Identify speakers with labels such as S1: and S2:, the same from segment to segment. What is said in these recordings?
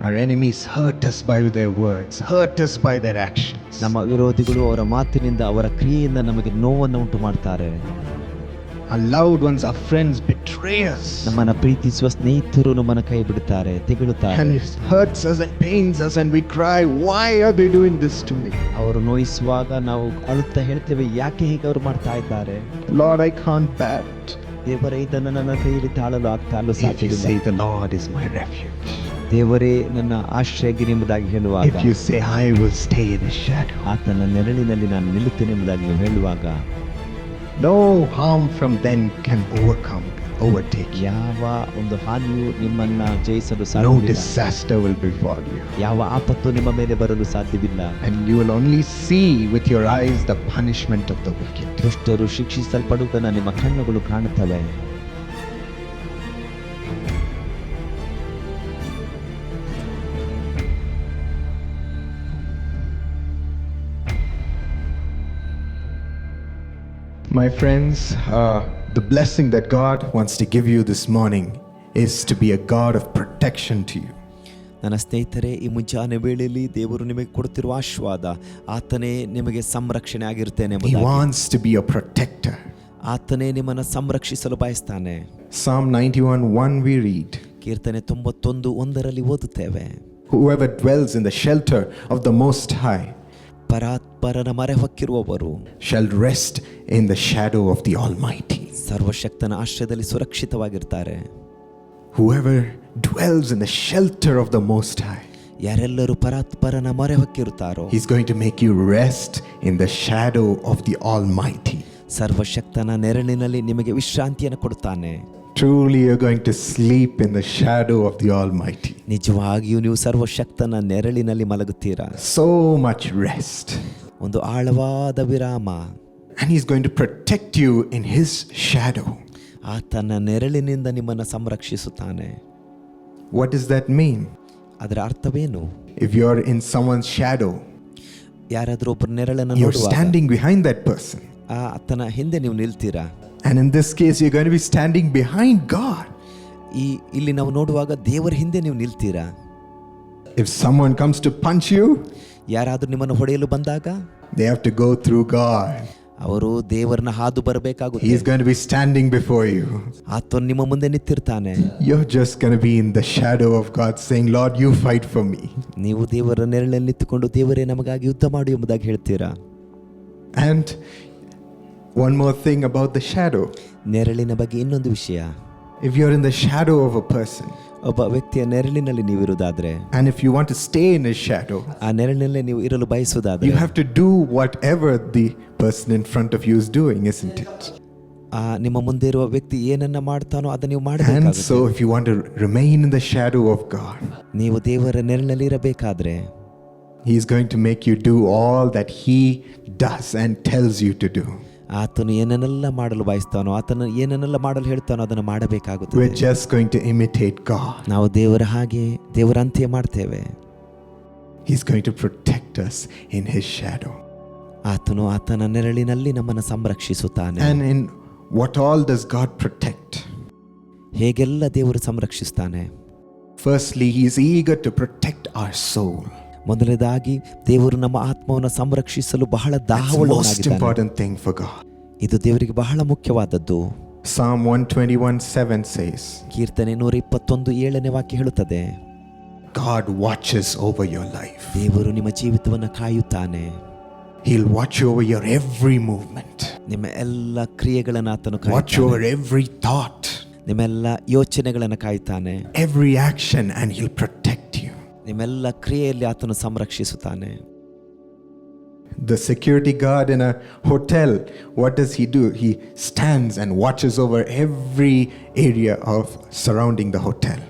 S1: Our enemies hurt us by their words, hurt us by their actions.
S2: ನಮ್ಮ ವಿರೋಧಿಗಳು ಅವರ ಮಾತಿನಿಂದ ಅವರ ಕ್ರಿಯೆಯಿಂದ ನಮಗೆ ನೋವನ್ನು ಉಂಟು ಮಾಡ್ತಾರೆ
S1: Our loved ones, our friends betray us.
S2: ನಮ್ಮನ್ನ ಪ್ರೀತಿಸುವ ಸ್ನೇಹಿತರು ನಮ್ಮನ್ನ ಕೈ ಬಿಡುತ್ತಾರೆ ತೆಗಳುತ್ತಾರೆ
S1: And it hurts us and pains us, and we cry, Why are they doing this to me?
S2: ಅವರು ನೋಯಿಸುವಾಗ ನಾವು ಅಳುತ್ತಾ ಹೇಳ್ತೇವೆ ಯಾಕೆ ಹೀಗೆ ಅವರು ಮಾಡ್ತಾ ಇದ್ದಾರೆ
S1: Lord, I can't bear it.
S2: ದೇವರೇ ಇದನ್ನು ನನ್ನ ಕೈಯಲ್ಲಿ ತಾಳಲು ಆಗ್ತಾಲು
S1: If you
S2: ಸಾಧ್ಯವಿಲ್ಲ
S1: say, The Lord is my refuge.
S2: ದೇವರೇ ನನ್ನ ಆಶ್ರಯಕ್ಕೆ ಎಂಬುದಾಗಿ ಹೇಳುವಾಗ
S1: If you say, I will stay in the shadow.
S2: ಆತನ ನೆರಳಿನಲ್ಲಿ ನಾನು ನಿಲ್ಲುತ್ತೇನೆ ಎಂಬುದಾಗಿ ನೀವು ಹೇಳುವಾಗ
S1: No harm from then can overcome, overtake you.
S2: ಯಾವ ಒಂದು ಹಾನಿಯು ನಿಮ್ಮನ್ನ ಜಯಿಸಲು
S1: No
S2: ಸಾಧ್ಯವಿಲ್ಲ
S1: disaster will befall you.
S2: ಯಾವ ಆಪತ್ತು ನಿಮ್ಮ ಮೇಲೆ ಬರಲು ಸಾಧ್ಯವಿಲ್ಲ
S1: And you will only see with your eyes the punishment of the wicked.
S2: ದುಷ್ಟರು ಶಿಕ್ಷಿಸಲ್ಪಡುವುದನ್ನು ನಿಮ್ಮ ಕಣ್ಣುಗಳು ಕಾಣುತ್ತವೆ
S1: My friends, uh, the blessing that God wants to give you this morning is to be a God of protection to you.
S2: ನನ್ನ ಸ್ನೇಹಿತರೆ ಈ ಮುಂಜಾನೆ ವೇಳೆಯಲ್ಲಿ ದೇವರು ನಿಮಗೆ ಕೊಡುತ್ತಿರುವ ಆಶೀರ್ವಾದ ಆತನೇ ನಿಮಗೆ ಸಂರಕ್ಷಣೆ ಆಗಿರುತ್ತೇನೆ
S1: He
S2: ಎಂಬುದಾಗಿ.
S1: wants to be a protector.
S2: ಆತನೇ ನಿಮ್ಮನ್ನು ಸಂರಕ್ಷಿಸಲು ಬಯಸ್ತಾನೆ
S1: Psalm 91 1 we read,
S2: ಕೀರ್ತನೆ ತೊಂಬತ್ತೊಂದು ಒಂದರಲ್ಲಿ ಓದುತ್ತೇವೆ
S1: Whoever dwells in the shelter of the Most High
S2: ಪರಾತ್ಪರನ ಮರೆ ಹೊಕ್ಕಿರುವವರು
S1: shall rest in the shadow of the almighty
S2: ಸರ್ವಶಕ್ತನ ಆಶ್ರಯದಲ್ಲಿ ಸುರಕ್ಷಿತವಾಗಿರ್ತಾರೆ.
S1: Whoever dwells in the shelter of the most high
S2: ಯಾರೆಲ್ಲರೂ ಪರಾತ್ಪರನ ಮೊರೆ ಹೊಕ್ಕಿರುತ್ತಾರೋ
S1: is going to make you rest in the shadow of the almighty
S2: ಸರ್ವಶಕ್ತನ ನೆರಳಿನಲ್ಲಿ ನಿಮಗೆ ವಿಶ್ರಾಂತಿಯನ್ನು ಕೊಡುತ್ತಾನೆ.
S1: Truly, you're going to sleep in the shadow of the Almighty.
S2: ನಿಜವಾಗಿಯೂ ನೀವು ಸರ್ವಶಕ್ತನ ನೆರಳಿನಲ್ಲಿ ಮಲಗುತ್ತೀರಾ
S1: So much rest.
S2: ಒಂದು ಆಳವಾದ ವಿರಾಮ
S1: And He's going to protect you in His shadow.
S2: ಆತನ ನೆರಳಿನಿಂದ ನಿಮ್ಮನ್ನು ಸಂರಕ್ಷಿಸುತ್ತಾನೆ
S1: What does that mean?
S2: ಅದರ ಅರ್ಥವೇನು
S1: If you're in someone's shadow,
S2: ಯಾರಾದರೂ ಒಬ್ಬರು ನೆರಳನ್ನು
S1: you're
S2: ನೋಡುವಾಗ
S1: standing behind that person.
S2: ಆ ಆತನ ಹಿಂದೆ ನೀವು ನಿಲ್ತೀರಾ
S1: And in this case, you're going to be standing behind God.
S2: ಈ ಇಲ್ಲಿ ನಾವು ನೋಡುವಾಗ ದೇವರ ಹಿಂದೆ ನೀವು ನಿಲ್ತೀರಾ
S1: If someone comes to punch you,
S2: ಯಾರಾದರೂ ನಿಮ್ಮನ್ನು ಹೊಡೆಯಲು ಬಂದಾಗ
S1: they have to go through God.
S2: ಅವರು ದೇವರನ್ನ ಹಾದು ಬರಬೇಕಾಗುತ್ತೆ
S1: He's going to be standing before you.
S2: ಆತನು ನಿಮ್ಮ ಮುಂದೆ ನಿಂತಿರ್ತಾನೆ
S1: You're just going to be in the shadow of God saying, Lord, you fight for me.
S2: ನೀವು ದೇವರ ನೆರಳಲ್ಲಿ ನಿಂತುಕೊಂಡು ದೇವರೇ ನಮಗಾಗಿ ಯುದ್ಧ ಮಾಡು ಎಂಬುದಾಗಿ ಹೇಳ್ತೀರಾ
S1: And one more thing about the shadow.
S2: ನೆರಳಿನ ಬಗ್ಗೆ ಇನ್ನೊಂದು ವಿಷಯ
S1: If you're in the shadow of a person,
S2: ಒಬ್ಬ ವ್ಯಕ್ತಿಯ ನೆರಳಿನಲ್ಲಿ ನೀವು ಇರುವುದಾದ್ರೆ
S1: and if you want to stay in his shadow,
S2: ಆ ನೆರಳಿನಲ್ಲೇ ನೀವು ಇರಲು ಬಯಸುವುದಾದ್ರೆ
S1: you have to do whatever the person in front of you is doing, isn't it?
S2: ಆ ನಿಮ್ಮ ಮುಂದೆ ಇರುವ ವ್ಯಕ್ತಿ ಏನನ್ನ ಮಾಡ್ತಾನೋ ಅದನ್ನ ನೀವು
S1: And
S2: ಮಾಡಬೇಕಾಗುತ್ತೆ
S1: so, if you want to remain in the shadow of God,
S2: ನೀವು ದೇವರ ನೆರಳಿನಲ್ಲಿ ಇರಬೇಕಾದ್ರೆ
S1: He's going to make you do all that He does and tells you to do.
S2: ಆತನು ಏನನ್ನೇಲ್ಲ ಮಾಡಲು ಬಯಸ್ತಾನೋ ಆತನು ಏನನ್ನೇಲ್ಲ ಮಾಡಲು ಹೇಳ್ತಾನೋ ಅದನ್ನು
S1: ಮಾಡಬೇಕಾಗುತ್ತೆ
S2: we
S1: just going to imitate god
S2: now ದೇವರ ಹಾಗೆ ದೇವರ ಮಾಡುತ್ತೇವೆ ಮಾಡ್ತೇವೆ.
S1: Is going to protect us in his shadow
S2: ಆತನು ಆತನ ನೆರಳಿನಲ್ಲಿ ನಮ್ಮನ್ನು ಸಂರಕ್ಷಿಸುತ್ತಾನೆ.
S1: And in what all does god protect?
S2: ಹೇಗೆಲ್ಲ ದೇವರು ಸಂರಕ್ಷಿಸುತ್ತಾನೆ
S1: firstly he is eager to protect our soul.
S2: ಮೊದಲನೇದಾಗಿ ದೇವರು ನಮ್ಮ ಆತ್ಮವನ್ನು ಸಂರಕ್ಷಿಸಲು ಬಹಳ ದಾಹವುಳ್ಳವನಾಗಿದ್ದಾನೆ. ಇದು ದೇವರಿಗೆ ಬಹಳ ಮುಖ್ಯವಾದದ್ದು
S1: Psalm 121 7 says,
S2: ಕೀರ್ತನೆ ನೂರ ಇಪ್ಪತ್ತೊಂದು ಏಳನೇ ವಾಕ್ಯ ಹೇಳುತ್ತದೆ
S1: God watches over your life.
S2: ದೇವರು ನಿಮ್ಮ ಜೀವಿತವನ್ನು ಕಾಯುತ್ತಾನೆ
S1: He'll watch over your every movement,
S2: ನಿಮ್ಮ ಎಲ್ಲ ಕ್ರಿಯೆಗಳನ್ನು ಆತನು
S1: watch over every thought,
S2: ನಿಮ್ಮೆಲ್ಲ ಯೋಚನೆಗಳನ್ನು ಕಾಯುತ್ತಾನೆ
S1: every action, and He'll protect you.
S2: ನಿಮ್ಮೆಲ್ಲ ಕ್ರಿಯೆಯಲ್ಲಿ ಆತನು ಸಂರಕ್ಷಿಸುತ್ತಾನೆ.
S1: The security guard in a hotel what is he do he stands and watches over every area of surrounding the hotel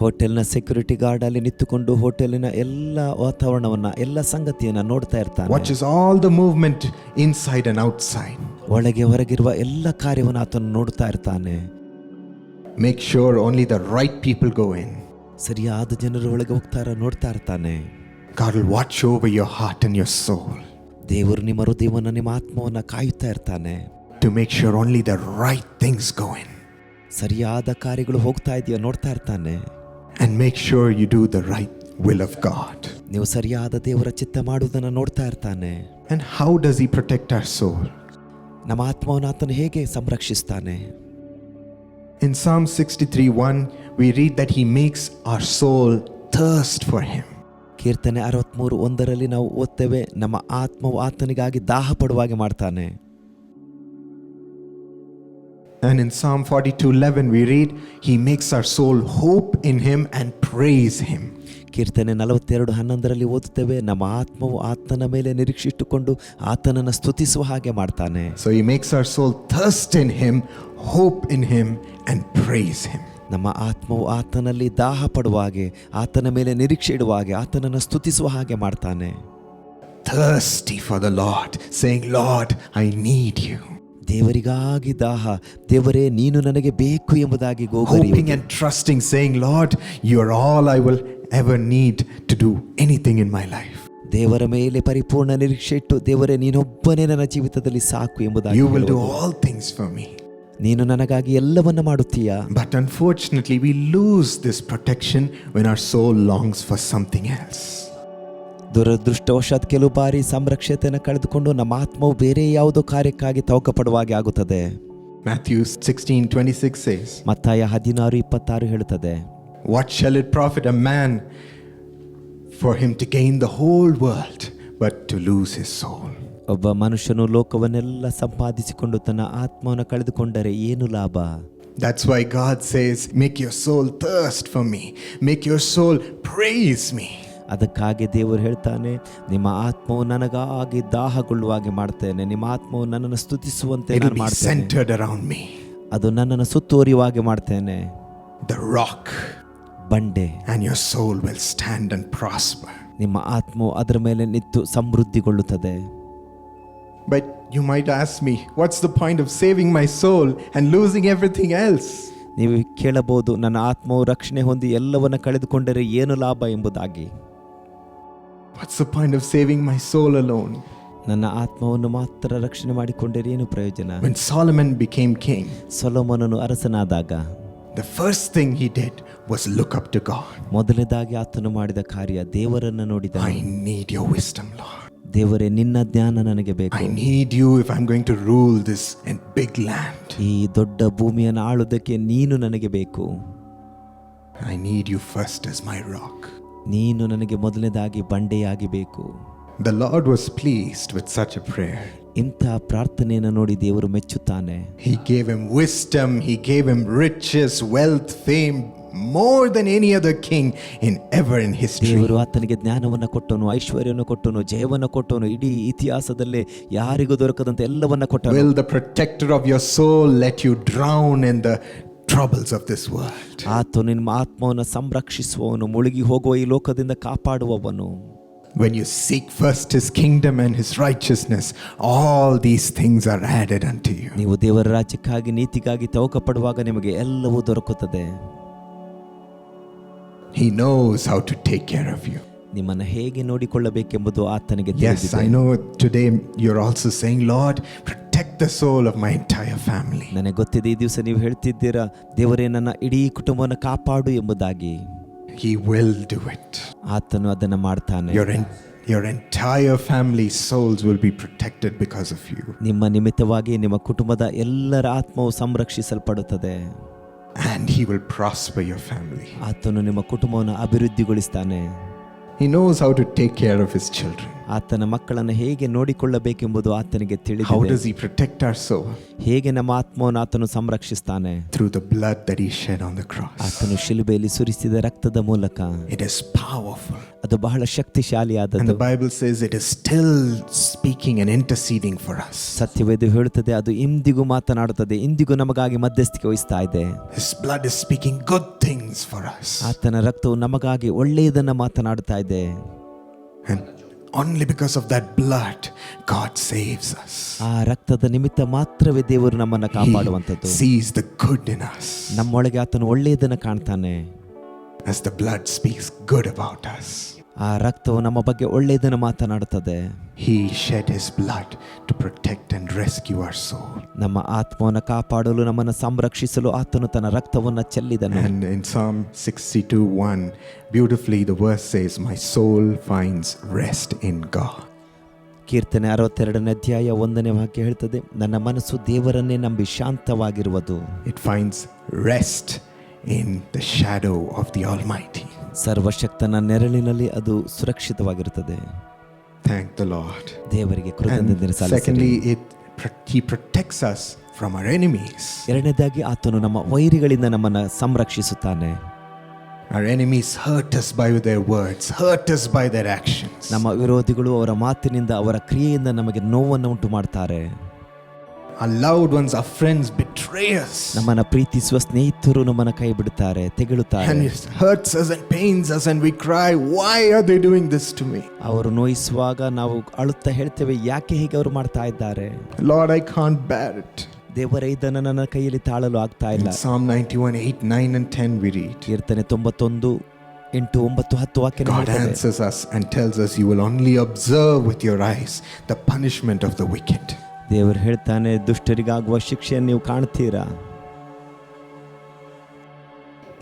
S2: ಹೋಟೆಲ್ನ security guard ಅಲ್ಲಿ ನಿಂತುಕೊಂಡು ಹೋಟೆಲಿನ ಎಲ್ಲ ವಾತಾವರಣವನ್ನ ಎಲ್ಲ ಸಂಗತಿಯನ್ನ ನೋಡ್ತಾ ಇರ್ತಾನೆ.
S1: Watch is all the movement inside and outside
S2: ಒಳಗೆ ಹೊರಗಿರುವ ಎಲ್ಲ ಕಾರ್ಯವನ್ನು ಆತನು ನೋಡ್ತಾ ಇರ್ತಾನೆ.
S1: Make sure only the right people go in
S2: ಸರಿಯಾದ ಜನರ ಒಳಗೆ ಹೋಗ್ತಾರ ನೋಡ್ತಾ ಇರ್ತಾನೆ
S1: God will watch over your heart and your soul
S2: ದೇವರು ನಿಮ್ಮ ಹೃದಯವನ್ನು ನಿಮ್ಮ ಆತ್ಮವನ್ನು ಕಾಯುತ್ತಾ ಇರ್ತಾನೆ
S1: to make sure only the right things go in.
S2: ಸರಿಯಾದ ಕಾರ್ಯಗಳು ಹೋಗ್ತಾ ಇದೆಯಾ ನೋಡ್ತಾ ಇರ್ತಾನೆ
S1: And make sure you do the right will of God.
S2: ನೀವು ಸರಿಯಾದ ದೇವರ ಚಿತ್ತ ಮಾಡುವುದನ್ನು ನೋಡ್ತಾ ಇರ್ತಾನೆ
S1: And how does He protect our soul?
S2: ನಮ್ಮ ಆತ್ಮವನ್ನು ಆತನು ಹೇಗೆ ಸಂರಕ್ಷಿಸ್ತಾನೆ
S1: In Psalm 63 1, we read that He makes our soul thirst for Him.
S2: ಕೀರ್ತನೆ ಅರವತ್ಮೂರು ಒಂದರಲ್ಲಿ ನಾವು ಓದ್ತೇವೆ ನಮ್ಮ ಆತ್ಮವು ಆತನಿಗಾಗಿ ದಾಹ ಪಡುವಾಗೆ ಮಾಡ್ತಾನೆ
S1: And in Psalm 42 11, we read, He makes our soul hope in Him and praise Him.
S2: ಕೀರ್ತನೆ ನಲವತ್ತೆರಡು ಹನ್ನೊಂದರಲ್ಲಿ ಓದುತ್ತೇವೆ ನಮ್ಮ ಆತ್ಮವು ಆತನ ಮೇಲೆ ನಿರೀಕ್ಷಿಟ್ಟುಕೊಂಡು ಆತನನ್ನು ಸ್ತುತಿಸುವ ಹಾಗೆ ಮಾಡ್ತಾನೆ.
S1: So he makes our soul thirst in him hope in him and praise him
S2: ನಮ್ಮ ಆತ್ಮವು ಆತನಲ್ಲಿ ದಾಹ ಪಡುವ ಹಾಗೆ ಆತನ ಮೇಲೆ ನಿರೀಕ್ಷೆ ಇಡುವ ಹಾಗೆ ಆತನನ್ನು ಸ್ತುತಿಸುವ ಹಾಗೆ ಮಾಡ್ತಾನೆ.
S1: Thirsty for the Lord, saying, Lord, I need you.
S2: ದೇವರಿಗಾಗಿ ದಾಹ ದೇವರೇ ನೀನು ನನಗೆ ಬೇಕು ಎಂಬುದಾಗಿ
S1: hoping and trusting trusting, saying, you are all I I ever need to to do anything in my life.
S2: ದೇವರ ಮೇಲೆ ಪರಿಪೂರ್ಣ ನಿರೀಕ್ಷೆ ಇಟ್ಟು ದೇವರೇ ನೀನೊಬ್ಬನೇ ನನ್ನ ಜೀವಿತದಲ್ಲಿ ಸಾಕು ಎಂಬುದಾಗಿ
S1: You will do
S2: all
S1: all things for me.
S2: ನೀನು ನನಗಾಗಿ ಎಲ್ಲವನ್ನ ಮಾಡುತ್ತೀಯಾ
S1: But unfortunately, we lose this protection when our soul longs for something else.
S2: ದುರದೃಷ್ಟವಶಾತ್ ಕೆಲವು ಬಾರಿ ಸಂರಕ್ಷತೆಯನ್ನು ಕಳೆದುಕೊಂಡು ನಮ್ಮ ಆತ್ಮವು ಬೇರೆ ಯಾವುದೋ ಕಾರ್ಯಕ್ಕಾಗಿ ತವಕಪಡುವ ಹಾಗೆ ಆಗುತ್ತದೆ
S1: Matthew 16 26 says,
S2: ಮತ್ತಾಯ ಹದಿನಾರು ಇಪ್ಪತ್ತಾರು ಹೇಳುತ್ತದೆ
S1: What shall it profit a man for him to gain the whole world but to lose his soul?
S2: ಒಬ್ಬ ಮನುಷ್ಯನು ಲೋಕವನ್ನೆಲ್ಲ ಸಂಪಾದಿಸಿಕೊಂಡು ತನ್ನ ಆತ್ಮವನ್ನು ಕಳೆದುಕೊಂಡರೆ ಏನು ಲಾಭ
S1: That's why God says, Make your soul thirst for me, make your soul praise me.
S2: ಅದಕ್ಕಾಗಿ ದೇವರು ಹೇಳ್ತಾನೆ ನಿಮ್ಮ ಆತ್ಮವು ನನಗಾಗಿ ದಾಹಗೊಳ್ಳುವಾಗೆ ಮಾಡ್ತೇನೆ ನಿಮ್ಮ ಆತ್ಮವು ನನ್ನನ್ನು ಸ್ತುತಿಸುವಂತೆ ನಾನು ಮಾಡ್ತೇನೆ. ಅದು ನನ್ನನ್ನು ಸುತ್ತುವರಿಯುವಾಗೆ ಮಾಡ್ತೇನೆ
S1: ದ ರಾಕ್
S2: ಬಂಡೆ
S1: and your soul will stand and prosper.
S2: ನಿಮ್ಮ ಆತ್ಮವು ಅದರ ಮೇಲೆ ನಿಂತು ಸಮೃದ್ಧಿಗೊಳ್ಳುತ್ತದೆ
S1: But you might ask me, what's the point of saving my soul and losing everything else?
S2: ನೀವು ಕೇಳಬಹುದು ನನ್ನ ಆತ್ಮವು ರಕ್ಷಣೆ ಹೊಂದಿ ಎಲ್ಲವನ್ನ ಕಳೆದುಕೊಂಡರೆ ಏನು ಲಾಭ ಎಂಬುದಾಗಿ
S1: What's the point of saving my soul alone?
S2: ನನ್ನ ಆತ್ಮವನ್ನು ಮಾತ್ರ ರಕ್ಷಣೆ ಮಾಡಿಕೊಂಡರೆ ಏನು ಪ್ರಯೋಜನ
S1: When Solomon became king,
S2: ಸೊಲೊಮೋನನು ಅರಸನಾದಾಗ
S1: the first thing he did was look up to God.
S2: ಮೊದಲನೇದಾಗಿ ಆತನು ಮಾಡಿದ ಕಾರ್ಯ ದೇವರನ್ನ ನೋಡಿದ
S1: I need your wisdom, Lord.
S2: ದೇವರೇ ನಿನ್ನ ಜ್ಞಾನ ನನಗೆ ಬೇಕು
S1: I need you if I'm going to rule this in big land.
S2: ಈ ದೊಡ್ಡ ಭೂಮಿಯನ್ನು ಆಳುವುದಕ್ಕೆ ನೀನು ನನಗೆ ಬೇಕು
S1: I need you first as my rock.
S2: ನೀನು ನನಗೆ ಮೊದಲನೇದಾಗಿ ಬಂಡೆಯಾಗಿ ಬೇಕು
S1: The Lord was pleased with such a prayer.
S2: ಇಂಥ ಪ್ರಾರ್ಥನೆಯನ್ನು ನೋಡಿ ದೇವರು ಮೆಚ್ಚುತ್ತಾನೆ
S1: He gave him wisdom, he gave him riches, wealth, fame, more than any other king in ever in history.
S2: ದೇವರು ಆತನಿಗೆ ಜ್ಞಾನವನ್ನು ಕೊಟ್ಟನು ಐಶ್ವರ್ಯವನ್ನು ಕೊಟ್ಟನು ಜಯವನ್ನು ಕೊಟ್ಟನು ಇಡೀ ಇತಿಹಾಸದಲ್ಲೇ ಯಾರಿಗೂ ದೊರಕದಂತೆ ಎಲ್ಲವನ್ನ ಕೊಟ್ಟನು
S1: Will the protector of your soul let you drown in the troubles of this world?
S2: ಆತನು ನಿಮ್ಮ ಆತ್ಮವನ್ನು ಸಂರಕ್ಷಿಸುವವನು ಮುಳುಗಿ ಹೋಗುವ ಈ ಲೋಕದಿಂದ ಕಾಪಾಡುವವನು
S1: When you seek first his kingdom and his righteousness, all these things are added unto you.
S2: ನೀವು ದೇವರ ರಾಜ್ಯಕ್ಕಾಗಿ ನೀತಿಗಾಗಿ ತವಕ ಪಡುವಾಗ ನಿಮಗೆ ಎಲ್ಲವೂ ದೊರಕುತ್ತದೆ
S1: He knows how to take care of you.
S2: ನಿಮ್ಮನ್ನು ಹೇಗೆ ನೋಡಿಕೊಳ್ಳಬೇಕೆಂಬುದು ಆತನಿಗೆ
S1: Yes,
S2: ತಿಳಿದಿದೆ
S1: I know today you're also saying, Lord, protect the soul of my entire family.
S2: ನನಗೆ ಗೊತ್ತಿದೆ ಈ ದಿವಸ ನೀವು ಹೇಳ್ತಿದ್ದೀರಾ ದೇವರೇ ನನ್ನ ಇಡೀ ಕುಟುಂಬವನ್ನು ಕಾಪಾಡು ಎಂಬುದಾಗಿ
S1: He will do it.
S2: ಆತನು ಅದನ್ನು ಮಾಡ್ತಾನೆ
S1: Your, en- your entire family's souls will be protected because of you.
S2: ನಿಮ್ಮ ನಿಮಿತ್ತವಾಗಿ ನಿಮ್ಮ ಕುಟುಂಬದ ಎಲ್ಲರ ಆತ್ಮವು ಸಂರಕ್ಷಿಸಲ್ಪಡುತ್ತದೆ
S1: And He will prosper your family.
S2: ಆತನು ನಿಮ್ಮ ಕುಟುಂಬವನ್ನು ಅಭಿವೃದ್ಧಿಗೊಳಿಸ್ತಾನೆ
S1: He knows how to take care of His children.
S2: ಆತನ ಮಕ್ಕಳನ್ನು ಹೇಗೆ ನೋಡಿಕೊಳ್ಳಬೇಕೆಂಬುದು ಆತನಿಗೆ ತಿಳಿದಿದೆ. ಹೇಗೆ ನಮ್ಮ ಆತ್ಮವನ್ನು ಆತನು ಸಂರಕ್ಷಿಸ್ತಾನೆ?
S1: Through the blood that he shed on the cross
S2: ಆತನು ಶಿಲುಬೆಯಲ್ಲಿ ಸುರಿಸಿದ ರಕ್ತದ ಮೂಲಕ.
S1: ಇಟ್ ಇಸ್ ಪವರ್ಫುಲ್
S2: ಅದು ಬಹಳ ಶಕ್ತಿಶಾಲಿಯಾದದ್ದು.
S1: Bible says it is still speaking and interceding for us
S2: ಸತ್ಯವೇದ ಹೇಳುತ್ತದೆ ಅದು ಇಂದಿಗೂ ಮಾತನಾಡುತ್ತದೆ ಇಂದಿಗೂ ನಮಗಾಗಿ ಮಧ್ಯಸ್ಥಿಕೆ ವಹಿಸ್ತಾ ಇದೆ.
S1: His blood is speaking good things for us
S2: ಆತನ ರಕ್ತವು ನಮಗಾಗಿ ಒಳ್ಳೆಯದನ್ನು ಮಾತನಾಡುತ್ತಾ ಇದೆ.
S1: And only because of that blood, God saves us.
S2: ಆ ರಕ್ತದ ನಿಮಿತ್ತ ಮಾತ್ರವೇ ದೇವರು ನಮ್ಮನ್ನ
S1: He
S2: ಕಾಪಾಡುವಂಥದ್ದು
S1: sees the good in us
S2: ನಮ್ಮೊಳಗೆ ಆತನು ಒಳ್ಳೆಯದನ್ನ ಕಾಣ್ತಾನೆ
S1: as the blood speaks good about us.
S2: ಆ ರಕ್ತವು ನಮ್ಮ ಬಗ್ಗೆ ಒಳ್ಳೆಯದನ್ನು ಮಾತನಾಡುತ್ತದೆ
S1: He shed his blood to protect and rescue our soul.
S2: ನಮ್ಮ ಆತ್ಮವನ್ನು ಕಾಪಾಡಲು ನಮ್ಮನ್ನು ಸಂರಕ್ಷಿಸಲು ಆತನು ತನ್ನ ರಕ್ತವನ್ನು ಚೆಲ್ಲಿದನು
S1: and in Psalm 62 1, beautifully the verse says, My soul finds rest in God.
S2: ಕೀರ್ತನೆ ಅರವತ್ತೆರಡನೇ ಅಧ್ಯಾಯ ಒಂದನೇ ವಾಕ್ಯ ಹೇಳ್ತದೆ ನನ್ನ ಮನಸ್ಸು ದೇವರನ್ನೇ ನಂಬಿ ಶಾಂತವಾಗಿರುವುದು
S1: It finds rest in the shadow of the Almighty.
S2: ಸರ್ವಶಕ್ತನ ನೆರಳಿನಲ್ಲಿ ಅದು ಸುರಕ್ಷಿತವಾಗಿರುತ್ತದೆ
S1: Thank the Lord.
S2: ದೇವರಿಗೆ ಕೃತಜ್ಞತೆ
S1: And
S2: ಸಲ್ಲಿಸಿರಿ
S1: secondly, it, He protects us from our enemies.
S2: ಎರಡನೇದಾಗಿ ಆತನು ನಮ್ಮ ವೈರಿಗಳಿಂದ ನಮ್ಮನ್ನು ಸಂರಕ್ಷಿಸುತ್ತಾನೆ
S1: Our enemies hurt us by their words, hurt us by their actions.
S2: ನಮ್ಮ ವಿರೋಧಿಗಳು ಅವರ ಮಾತಿನಿಂದ ಅವರ ಕ್ರಿಯೆಯಿಂದ ನಮಗೆ ನೋವನ್ನು ಉಂಟು ಮಾಡ್ತಾರೆ
S1: Our loved ones, our friends betray us.
S2: ನಮ್ಮನ್ನ ಪ್ರೀತಿಸುವ ಸ್ನೇಹಿತರು ನಮ್ಮನ್ನ ಕೈ ಬಿಡುತ್ತಾರೆ ತೆಗೆಳುತ್ತಾರೆ
S1: And it hurts us and pains us, and we cry, Why are they doing this to me?
S2: ಅವರು ನೋಯಿಸುವಾಗ ನಾವು ಅಳುತ್ತಾ ಹೇಳ್ತೇವೆ ಯಾಕೆ ಹೀಗೆ ಅವರು ಮಾಡ್ತಾ ಇದ್ದಾರೆ
S1: Lord, I can't bear it.
S2: ದೇವರೇ ಇದನ್ನು ನನ್ನ ಕೈಯಲ್ಲಿ ತಾಳಲು ಆಗ್ತಾ
S1: In
S2: ಇಲ್ಲ
S1: Psalm 91 8, 9, and 10, we read,
S2: ಕೀರ್ತನೆ ತೊಂಬತ್ತೊಂದು ಎಂಟು ಒಂಬತ್ತು ಹತ್ತು ವಾಕ್ಯ
S1: God answers us and tells us, You will only observe with your eyes the punishment of the wicked.
S2: ದೇವರು ಹೇಳ್ತಾನೆ ದುಷ್ಟರಿಗಾಗುವ ಶಿಕ್ಷೆಯನ್ನು ನೀವು ಕಾಣ್ತೀರಾ?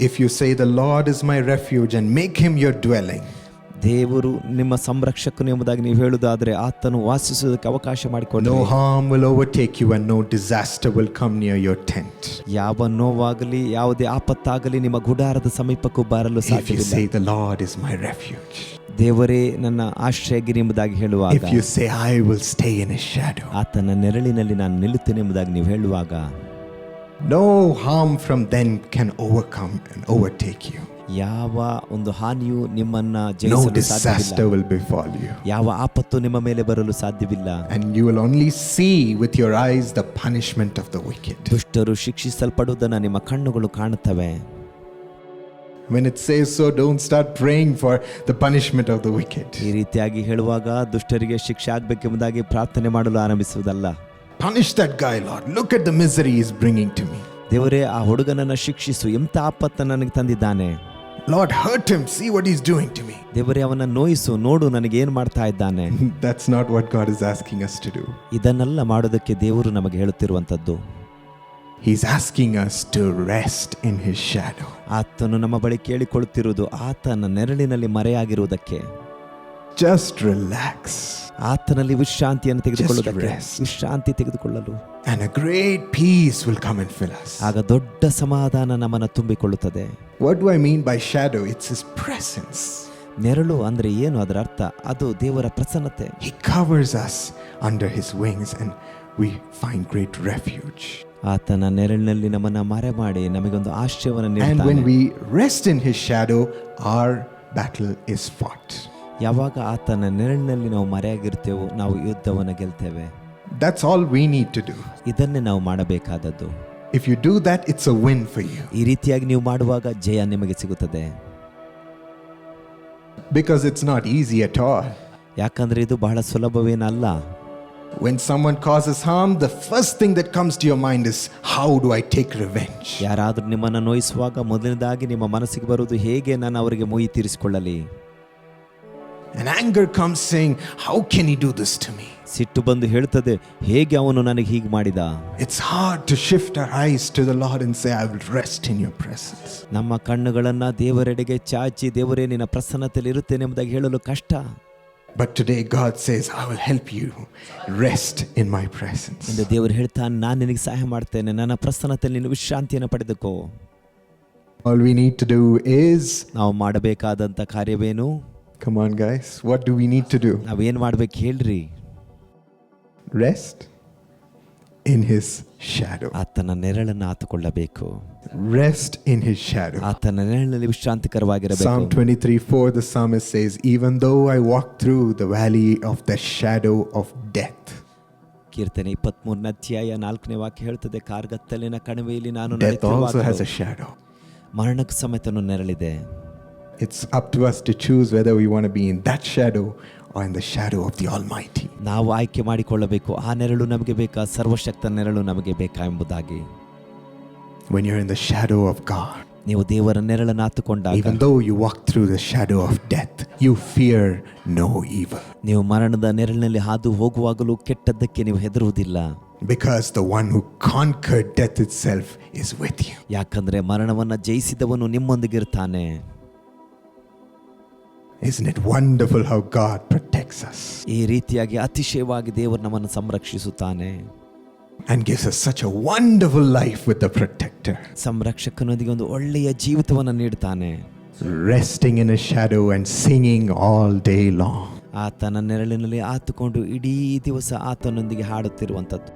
S1: If you say the Lord is my refuge and make him your dwelling
S2: ದೇವರು ನಿಮ್ಮ ಸಂರಕ್ಷಕನು ಎಂಬುದಾಗಿ ನೀವು ಹೇಳುವುದಾದರೆ ಆತನು ವಾಸಿಸುವುದಕ್ಕೆ ಅವಕಾಶ ಮಾಡಿಕೊಂಡು
S1: no harm will overtake you and no disaster will come near your tent
S2: ಯಾವ ನೋವಾಗಲಿ ಯಾವುದೇ ಆಪತ್ತಾಗಲಿ ನಿಮ್ಮ ಗುಡಾರದ ಸಮೀಪಕ್ಕೂ ಬರಲು ಸಾಧ್ಯವಿಲ್ಲ.
S1: Say the Lord is my refuge
S2: ದೇವರೇ ನನ್ನ ಆಶ್ರಯಗಿರಿ ಎಂಬುದಾಗಿ ಹೇಳುವಾಗ
S1: if you say, I will stay in his shadow,
S2: ಆತನ ನೆರಳಿನಲ್ಲಿ ನಾನು ನಿಲ್ಲುತ್ತೇನೆ ಎಂಬುದಾಗಿ ನೀವು ಹೇಳುವಾಗ
S1: no harm from them can overcome and overtake you.
S2: ಯಾವ ಒಂದು ಹಾನಿಯು ನಿಮ್ಮನ್ನ
S1: No
S2: ಜಯಿಸಲು
S1: disaster
S2: ಸಾಧ್ಯವಿಲ್ಲ
S1: will befall you.
S2: ಯಾವ ಆಪತ್ತು ನಿಮ್ಮ ಮೇಲೆ ಬರಲು ಸಾಧ್ಯವಿಲ್ಲ
S1: And you will only see with your eyes the punishment of the wicked.
S2: ದುಷ್ಟರು ಶಿಕ್ಷಿಸಲ್ಪಡುವುದನ್ನು ನಿಮ್ಮ ಕಣ್ಣುಗಳು ಕಾಣುತ್ತವೆ
S1: When it says so, don't start praying for the punishment of the wicked.
S2: ಈ ರೀತಿಯಾಗಿ ಹೇಳುವಾಗ ದುಷ್ಟರಿಗೆ ಶಿಕ್ಷೆ ಆಗ್ಬೇಕೆಂಬುದಾಗಿ ಪ್ರಾರ್ಥನೆ ಮಾಡಲು ಆರಂಭಿಸುವುದಲ್ಲ
S1: Punish that guy, Lord. Look at the misery he's bringing to me.
S2: ದೇವರೇ ಆ ಹುಡುಗನನ್ನ ಶಿಕ್ಷಿಸು ಎಂತ ಆಪತ್ತ ನನಗೆ ತಂದಿದ್ದಾನೆ
S1: Lord, hurt him. See what he's doing to me.
S2: ದೇವರೇ ಅವನ ನೋಯಿಸು ನೋಡು ನನಗೆ ಏನು ಮಾಡ್ತಾ ಇದ್ದಾನೆ
S1: That's not what God is asking us to do.
S2: ಇದನ್ನೆಲ್ಲ ಮಾಡೋದಕ್ಕೆ ದೇವರು ನಮಗೆ ಹೇಳುತ್ತಿರುವಂಥದ್ದು
S1: He's asking us to rest in his shadow.
S2: ಆತನು ನಮ್ಮ ಬಳಿ ಕೇಳಿಕೊಳ್ಳುತ್ತಿರುವುದು ಆತನ ನೆರಳಿನಲ್ಲಿ ಮರೆಯಾಗಿರುವುದಕ್ಕೆ
S1: Just relax.
S2: ಆತನಲ್ಲಿ ವಿಶ್ರಾಂತಿಯನ್ನು ತೆಗೆದುಕೊಳ್ಳುವುದಕ್ಕೆ
S1: rest.
S2: ವಿಶ್ರಾಂತಿ ತೆಗೆದುಕೊಳ್ಳಲು
S1: And a great peace will come and fill us.
S2: ಆಗ ದೊಡ್ಡ ಸಮಾಧಾನ ನಮ್ಮನ್ನು ತುಂಬಿಕೊಳ್ಳುತ್ತದೆ
S1: What do I mean by shadow? It's his presence.
S2: ನೆರಳು ಅಂದ್ರೆ ಏನು ಅದರ ಅರ್ಥ ಅದು ದೇವರ ಪ್ರಸನ್ನತೆ
S1: He covers us under his wings and we find great refuge.
S2: ಆತನ ನೆರಳಿನಲ್ಲಿ ನಮ್ಮನ್ನು ಮರೆ ಮಾಡಿ ನಮಗೊಂದು ಆಶ್ರಯವನ್ನು
S1: And when we rest in his shadow, our battle is fought.
S2: ಯಾವಾಗ ಆತನ ನೆರಳಿನಲ್ಲಿ ನಾವು ಮರೆಯಾಗಿರ್ತೇವೋ ನಾವು ಯುದ್ಧವನ್ನು ಗೆಲ್ತೇವೆ
S1: That's all we need to do.
S2: ಇದನ್ನೇ ನಾವು ಮಾಡಬೇಕಾದದ್ದು
S1: If you do that, it's a win for you
S2: ಈ ರೀತಿಯಾಗಿ ನೀವು ಮಾಡುವಾಗ ಜಯ ನಿಮಗೆ ಸಿಗುತ್ತದೆ
S1: because it's not easy at all.
S2: ಯಾಕಂದ್ರೆ ಇದು ಬಹಳ ಸುಲಭವೇನಲ್ಲ
S1: When someone causes harm, the first thing that comes to your mind is, How do I take revenge?
S2: ಯಾರಾದರೂ ನಿಮ್ಮನ್ನು ನೋಯಿಸುವಾಗ ಮೊದಲನೇದಾಗಿ ನಿಮ್ಮ ಮನಸ್ಸಿಗೆ ಬರುವುದು ಹೇಗೆ ನಾನು ಅವರಿಗೆ ಮೊಯಿ ತೀರಿಸಿಕೊಳ್ಳಲಿ
S1: And anger comes saying, How can he do this to me?
S2: ಸಿಟ್ಟು ಬಂದು ಹೇಳ್ತದೆ ಹೇಗೆ ಅವನು ನನಗೆ ಹೀಗೆ ಮಾಡಿದ
S1: It's hard to shift our eyes to the Lord and say, I will rest in your presence.
S2: ನಮ್ಮ ಕಣ್ಣುಗಳನ್ನ ದೇವರೆಡೆಗೆ ಚಾಚಿ ದೇವರೇ ನಿನ್ನ ಪ್ರಸನ್ನತೆಯಲ್ಲಿ ಇರುತ್ತೇನೆ ಎಂಬುದಾಗಿ ಹೇಳಲು ಕಷ್ಟ
S1: But today, God says, I will help you rest in my presence.
S2: ಎಂದು ದೇವರು ಹೇಳ್ತಾನೆ ನಾನು ನಿನಗೆ ಸಹಾಯ ಮಾಡ್ತೇನೆ ನನ್ನ ಪ್ರಸನ್ನತೆಯಲ್ಲಿ ನೀನು ವಿಶ್ರಾಂತಿಯನ್ನು ಪಡೆದುಕೋ
S1: All we need to do is,
S2: ನಾವು ಮಾಡಬೇಕಾದಂಥ ಕಾರ್ಯವೇನು
S1: come on, guys, what do we need to do?
S2: ನಾವೇನು ಮಾಡ್ಬೇಕು ಹೇಳ್ರಿ
S1: Rest in His shadow.
S2: ಆತನ ನೆರಳನ್ನು ಆತುಕೊಳ್ಳಬೇಕು
S1: Rest in His shadow.
S2: ಆತನ ನೆರಳಿನಲ್ಲಿ ವಿಶ್ರಾಂತಿಕರವಾಗಿರಬೇಕು
S1: Psalm 23 4, the psalmist says, Even though I walk through the valley of the shadow of death,
S2: ಕೀರ್ತನೆ ಇಪ್ಪತ್ಮೂರನೇ ಅಧ್ಯಾಯ ನಾಲ್ಕನೇ ವಾಕ್ಯ ಹೇಳ್ತದೆ ಕಾರ್ಗತ್ತಲಿನ ಕಣಿವೆಯಲ್ಲಿ ನಾನು
S1: death also has
S2: ನಡೆಯುತ್ತಿರುವಾಗಲೂ
S1: a shadow.
S2: ಮರಣಕ್ಕೆ ಸಮೇತನು ನೆರಳಿದೆ
S1: It's up to us to choose whether we want to be in that shadow or in the shadow of the Almighty.
S2: ನಾವು ಆಯ್ಕೆ ಮಾಡಿಕೊಳ್ಳಬೇಕು ಆ ನೆರಳು ನಮಗೆ ಬೇಕಾ ಸರ್ವಶಕ್ತ ನೆರಳು ನಮಗೆ ಬೇಕಾ ಎಂಬುದಾಗಿ
S1: When you're in the shadow of God,
S2: ನೀವು ದೇವರ ನೆರಳನ್ನು ಹತ್ತುಕೊಂಡಾಗ
S1: Even though you walk through the shadow of death, you fear no evil.
S2: ನೀವು ಮರಣದ ನೆರಳಿನಲ್ಲಿ ಹಾದು ಹೋಗುವಾಗಲೂ ಕೆಟ್ಟದ್ದಕ್ಕೆ ನೀವು ಹೆದರುವುದಿಲ್ಲ
S1: Because the one who conquered death itself is with you.
S2: ಯಾಕಂದ್ರೆ ಮರಣವನ್ನ ಜಯಿಸಿದವನು ನಿಮ್ಮೊಂದಿಗಿರ್ತಾನೆ
S1: Isn't it wonderful how God protects us
S2: ಈ ರೀತಿಯಾಗಿ ಅತಿಶಯವಾಗಿ ದೇವರು ನಮ್ಮನ್ನು ಸಂರಕ್ಷಿಸುತ್ತಾನೆ
S1: and gives us such a wonderful life with the protector?
S2: ಸಂರಕ್ಷಕನೊಂದಿಗೆ ಒಂದು ಒಳ್ಳೆಯ ಜೀವಿತವನ್ನು ನೀಡ್ತಾನೆ
S1: Resting in a shadow and singing all day long.
S2: ಆತನ ನೆರಳಿನಲ್ಲಿ ಆತುಕೊಂಡು ಇಡೀ ದಿವಸ ಆತನೊಂದಿಗೆ ಹಾಡುತ್ತಿರುವಂಥದ್ದು